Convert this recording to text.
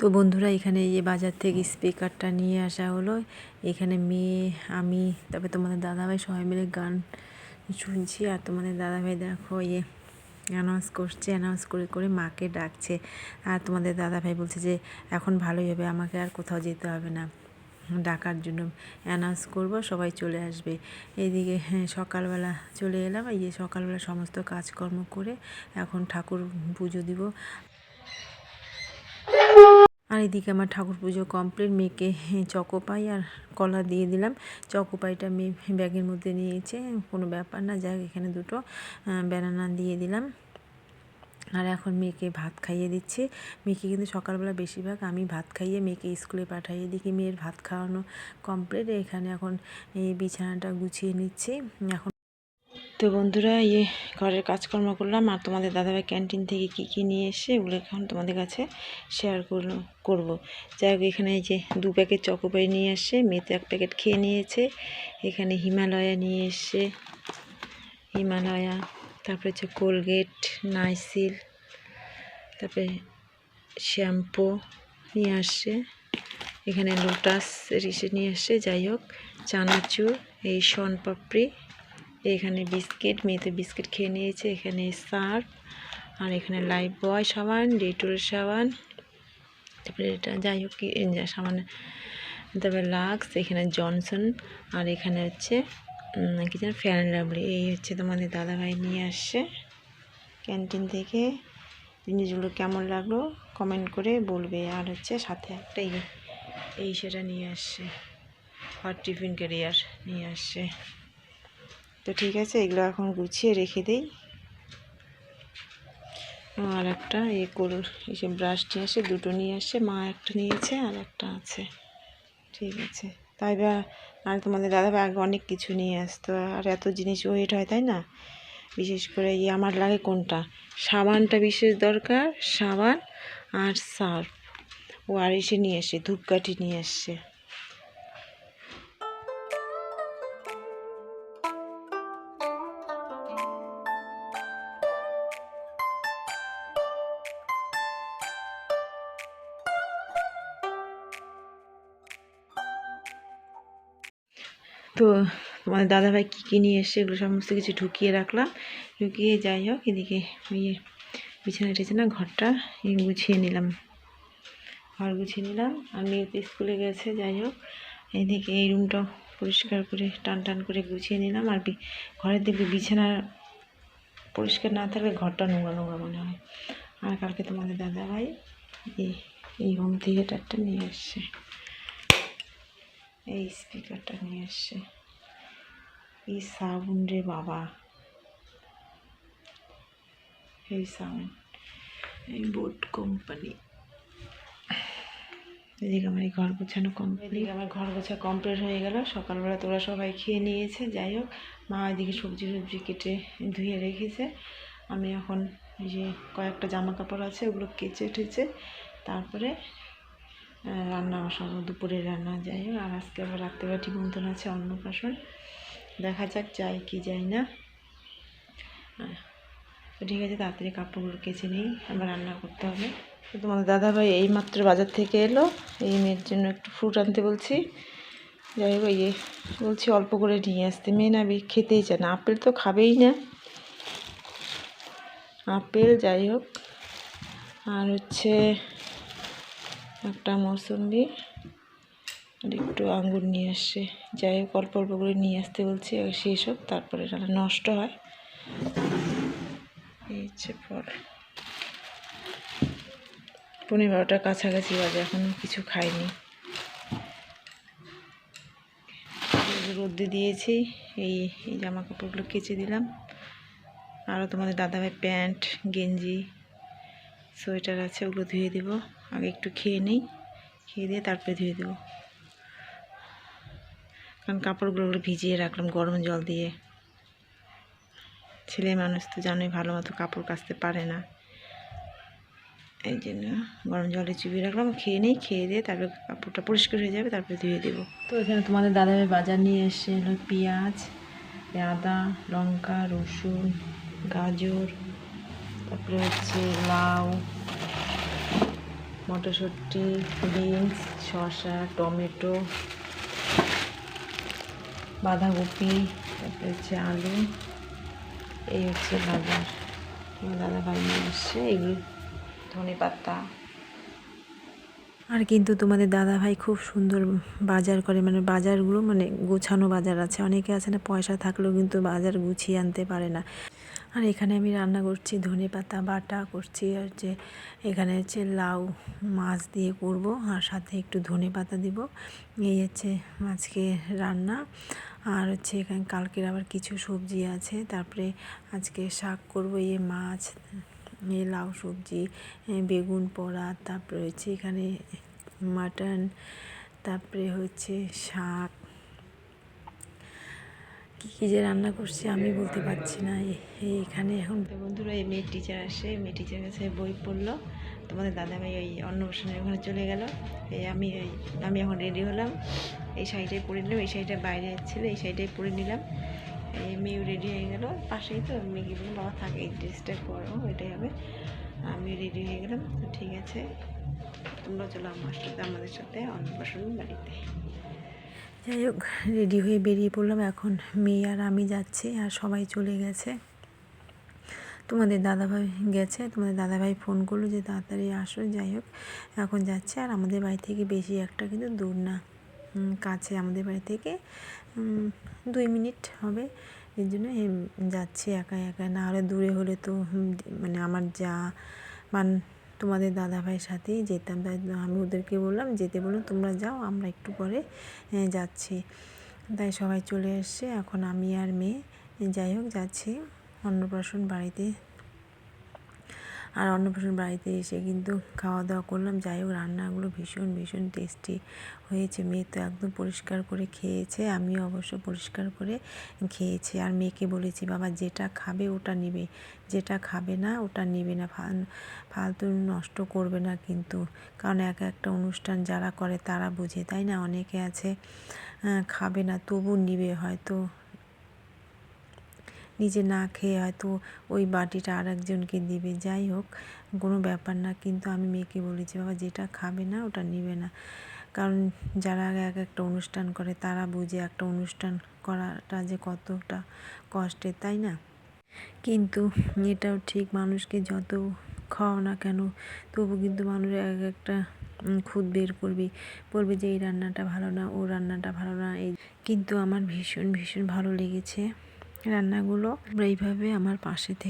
তো বন্ধুরা, এখানে এই বাজার থেকে স্পিকারটা নিয়ে আসা হলো। এখানে মেয়ে, আমি, তারপরে তোমাদের দাদাভাই সবাই মিলে গান শুনছি। আর তোমাদের দাদাভাই দেখো ইয়ে অ্যানাউন্স করছে অ্যানাউন্স করে করে মাকে ডাকছে। আর তোমাদের দাদাভাই বলছে যে, এখন ভালোই হবে, আমাকে আর কোথাও যেতে হবে না। ডাকার জন্য অ্যানাউন্স করব, সবাই চলে আসবে। এইদিকে হ্যাঁ সকালবেলা চলে এলাম। এই যে সকালবেলা সমস্ত কাজকর্ম করে এখন ঠাকুর পুজো দিব। আর এদিকে আমার ঠাকুর পুজো কমপ্লিট মেয়েকে চকোপাই আর কলা দিয়ে দিলাম। চকোপাইটা মেয়ে ব্যাগের মধ্যে নিয়েছে, কোনো ব্যাপার না যাক এখানে দুটো ব্যানানা দিয়ে দিলাম। আর এখন মেয়েকে ভাত খাইয়ে দিচ্ছি। মেয়েকে কিন্তু সকালবেলা বেশিরভাগ আমি ভাত খাইয়ে মেয়েকে স্কুলে পাঠাইয়ে দিকে মেয়ের ভাত খাওয়ানো কমপ্লিট এখানে এখন এই বিছানাটা গুছিয়ে নিচ্ছি। এখন তো বন্ধুরা ইয়ে ঘরের কাজকর্ম করলাম আর তোমাদের দাদাভাই ক্যান্টিন থেকে কি কি নিয়ে এসে ওগুলো এখন তোমাদের কাছে শেয়ার করব। যাই হোক, এখানে যে দু প্যাকেট চকোপাই নিয়ে আসে মেয়েতে এক প্যাকেট খেয়ে নিয়েছে, এখানে হিমালয়া নিয়ে এসে হিমালয়া, তারপরে হচ্ছে কোলগেট, নাইসিল, তারপরে শ্যাম্পু নিয়ে আসছে, এখানে লোটাস রিসে নিয়ে আসছে যাই হোক, চানাচুর, এই শন পাপড়ি এখানে বিস্কিট, মেয়েতে বিস্কিট খেয়ে নিয়েছে, এখানে সার্ফ, আর এখানে লাইফ বয় সাবান, ডেটল সাবান, তারপরে এটা যাই হোক সাবান, তারপরে লাক্স, এখানে জনসন, আর এখানে হচ্ছে কি যেন, ফ্যান লাভলি, এই হচ্ছে তোমাদের দাদাভাই নিয়ে আসছে ক্যান্টিন থেকে। জিনিসগুলো কেমন লাগল কমেন্ট করে বলবে, আর হচ্ছে সাথে একটা এই সেটা নিয়ে আসছে, হট টিফিন ক্যারিয়ার নিয়ে আসছে। তো ঠিক আছে, এগুলো এখন গুছিয়ে রেখে দিই। আর একটা এ করুন এসে ব্রাশ নিয়ে আসে, দুটো নিয়ে আসে, মা একটা নিয়েছে আর একটা আছে। ঠিক আছে, তাই বা আর তোমাদের দাদা আগে অনেক কিছু নিয়ে আসতো, আর এত জিনিস ওয়েট হয়, তাই না? বিশেষ করে ইয়ে আমার লাগে কোনটা? সাবানটা বিশেষ দরকার, সাবান আর সার্ফ। ও আর এসে নিয়ে এসে ধূপকাঠি নিয়ে এসছে তো তোমাদের দাদাভাই কী কী নিয়ে এসছে, এগুলো সমস্ত কিছু ঢুকিয়ে রাখলাম। ঢুকিয়ে যাই হোক, এদিকে ইয়ে বিছানা টিছানা, ঘরটা গুছিয়ে নিলাম। ঘর গুছিয়ে নিলাম। আর মেয়ে স্কুলে গেছে, যাই হোক। এদিকে এই রুমটা পরিষ্কার করে, টান টান করে গুছিয়ে নিলাম। আর ঘরের দিকে বিছানা পরিষ্কার না থাকলে ঘরটা নোংরা নোংরা মনে হয়। আর কালকে তোমাদের দাদাভাই এই এই হোম থিয়েটারটা নিয়ে এসছে। এই স্পিকারটা নিয়ে এসছে। এই সাউন্ড রে বাবা। এই সাউন্ড এই বোট কোম্পানি এদিকে আমার এই ঘর গোছানো কমপ্লিট এদিকে আমার ঘর গোছা কমপ্লিট হয়ে গেল। সকালবেলা তোরা সবাই খেয়ে নিয়েছে। যাই হোক, মা এদিকে সবজি সবজি কেটে ধুয়ে রেখেছে। আমি এখন যে কয়েকটা জামা কাপড় আছে, ওগুলো কেচে টেচে তারপরে রান্না বসাবো দুপুরের রান্না, যাই আর আজকে আবার রাত্রেবেলা নিমন্ত্রণ আছে অন্নপ্রাশন দেখা যাক যাই কি যাই না। তো ঠিক আছে, তাড়াতাড়ি কাপড়গুলো কেচে নিই, আবার রান্না করতে হবে। তো তোমাদের দাদাভাই এই মাত্র বাজার থেকে এলো, এই মেয়ের জন্য একটু ফ্রুট আনতে বলছি। যাই হোক ইয়ে বলছি অল্প করে নিয়ে আসতে। মেয়ে না খেতেই চায় না, আপেল তো খাবেই না। আপেল, যাই হোক। আর হচ্ছে একটা মৌসুম্বি আর একটু আঙ্গুর নিয়ে আসছে যাই হোক, অল্প অল্প করে নিয়ে আসতে বলছি শেষ হোক তারপরে এটা নষ্ট হয়। এই হচ্ছে ফল পনেরো বারোটার কাছাকাছি বাজে, এখন কিছু খাইনি। রোদ্দে দিয়েছি, এই এই জামা কাপড়গুলো কেচে দিলাম। আরও তোমাদের দাদাভাই প্যান্ট, গেঞ্জি সোয়েটার আছে, ওগুলো ধুয়ে দেবো। আগে একটু খেয়ে নিই, খেয়ে দিয়ে তারপরে ধুয়ে দেবো। কারণ কাপড়গুলো ভিজিয়ে রাখলাম, গরম জল দিয়ে। ছেলে মানুষ তো জানোই, ভালো মতো কাপড় কাচতে পারে না। এই জন্য গরম জলে চুবিয়ে রাখলাম, খেয়ে নিই, খেয়ে দিয়ে তারপরে কাপড়টা পরিষ্কার হয়ে যাবে, তারপরে ধুয়ে দেবো। তো এখানে তোমাদের দাদাভাই বাজার নিয়ে এসে হলো পেঁয়াজ, আদা, লঙ্কা, রসুন, গাজর। তারপরে হচ্ছে লাউ, মটরশুঁটি, বিনস, শসা, টমেটো, বাঁধাকপি, তারপরে হচ্ছে আলু, এই হচ্ছে বাজার। দাদা ভাই নিয়ে আসছে এগুলো ধনে পাতা। আর কিন্তু তোমাদের দাদা ভাই খুব সুন্দর বাজার করে মানে বাজারগুলো মানে গোছানো বাজার আছে। অনেকে আছে না, পয়সা থাকলেও কিন্তু বাজার গুছিয়ে আনতে পারে না। আর এখানে আমি রান্না করছি ধনে পাতা, বাটা করছি আর যে এখানে হচ্ছে লাউ মাছ দিয়ে করব আর সাথে একটু ধনে পাতা দিব। এই হচ্ছে আজকে রান্না। আর হচ্ছে এখানে কালকের আবার কিছু সবজি আছে। তারপরে আজকে শাক করব এই মাছ লাউ সবজি বেগুন পোড়া, তারপরে হচ্ছে এখানে মাটন, তারপরে হচ্ছে শাক কী কী যে রান্না করছি আমি বলতে পারছি না। এ- এইখানে এখন বন্ধুরা, এই মেয়ের টিচার আসে। মেয়ে টিচার কাছে বই পড়ল। তোমাদের দাদাভাই ওই অন্নপ্রাশনের ওখানে চলে গেল। এই আমি এই, আমি এখন রেডি হলাম। এই শাড়িটাই পরে নিলাম। এই শাড়িটা বাইরে ছিল, এই শাড়িটাই পরে নিলাম। এই মেয়েও রেডি হয়ে গেল। পাশেই তো মেয়েকে বললাম, বাবা, থাকে, এই ড্রেসটা পরো, এটাই হবে। আমি রেডি হয়ে গেলাম। তো ঠিক আছে। তোমরা চলো আমার সাথে, আমাদের সাথে অন্নপ্রাশন বাড়িতে। যাই হোক, রেডি হয়ে বেরিয়ে পড়লাম। এখন মেয়ে আর আমি যাচ্ছি আর সবাই চলে গেছে। তোমাদের দাদাভাই গেছে, তোমাদের দাদাভাই ফোন করল যে তাড়াতাড়ি আসো, যাই হোক, এখন যাচ্ছে। আর আমাদের বাড়ি থেকে বেশি একটা কিন্তু দূর না। কাছে আমাদের বাড়ি থেকে দুই মিনিট হবে। এর জন্য যাচ্ছি একা একা। না হলে দূরে হলে তো মানে আমার যা মান তোমাদের দাদা ভাইয়ের সাথেই যেতাম। তাই আমি ওদেরকে বললাম, যেতে বললাম তোমরা যাও, আমরা একটু পরে যাচ্ছি। তাই সবাই চলে এসছে। এখন আমি আর মেয়ে যাই হোক, যাচ্ছি। অন্নপ্রাশন বাড়িতে আর অন্নপ্রাশন বাড়িতে এসে কিন্তু খাওয়া দাওয়া করলাম। যাই হোক, রান্নাগুলো ভীষণ ভীষণ টেস্টি হয়েছে। মেয়ে তো একদম পরিষ্কার করে খেয়েছে, আমিও অবশ্য পরিষ্কার করে খেয়েছি। আর মেয়েকে বলেছি, বাবা, যেটা খাবে ওটা নিবে। যেটা খাবে না, ওটা নিবে না। ফালতু নষ্ট করবে না কিন্তু। কারণ এক একটা অনুষ্ঠান যারা করে তারা বুঝে, তাই না? অনেকে আছে খাবে না, তবু নিবে। হয়তো নিজে না খেয়ে হয়তো ওই বাটিটা আর একজনকে দিবে। যাই হোক, কোনো ব্যাপার না, কিন্তু আমি মেয়েকে বলেছি, বাবা, যেটা খাবে না, ওটা নিবে না। কারণ যারা এক একটা অনুষ্ঠান করে, তারা বুঝে একটা অনুষ্ঠান করাটা যে কতটা কষ্টের, তাই না? কিন্তু এটাও ঠিক, মানুষকে যত খাওয়াও না কেন, তবু কিন্তু মানুষ এক একটা খুদ বের করবে। বলবে যে, এই রান্নাটা ভালো না, ও রান্নাটা ভালো না। এই কিন্তু আমার ভীষণ ভীষণ ভালো লেগেছে। রান্নাগুলো এইভাবে আমার পাশে থেকে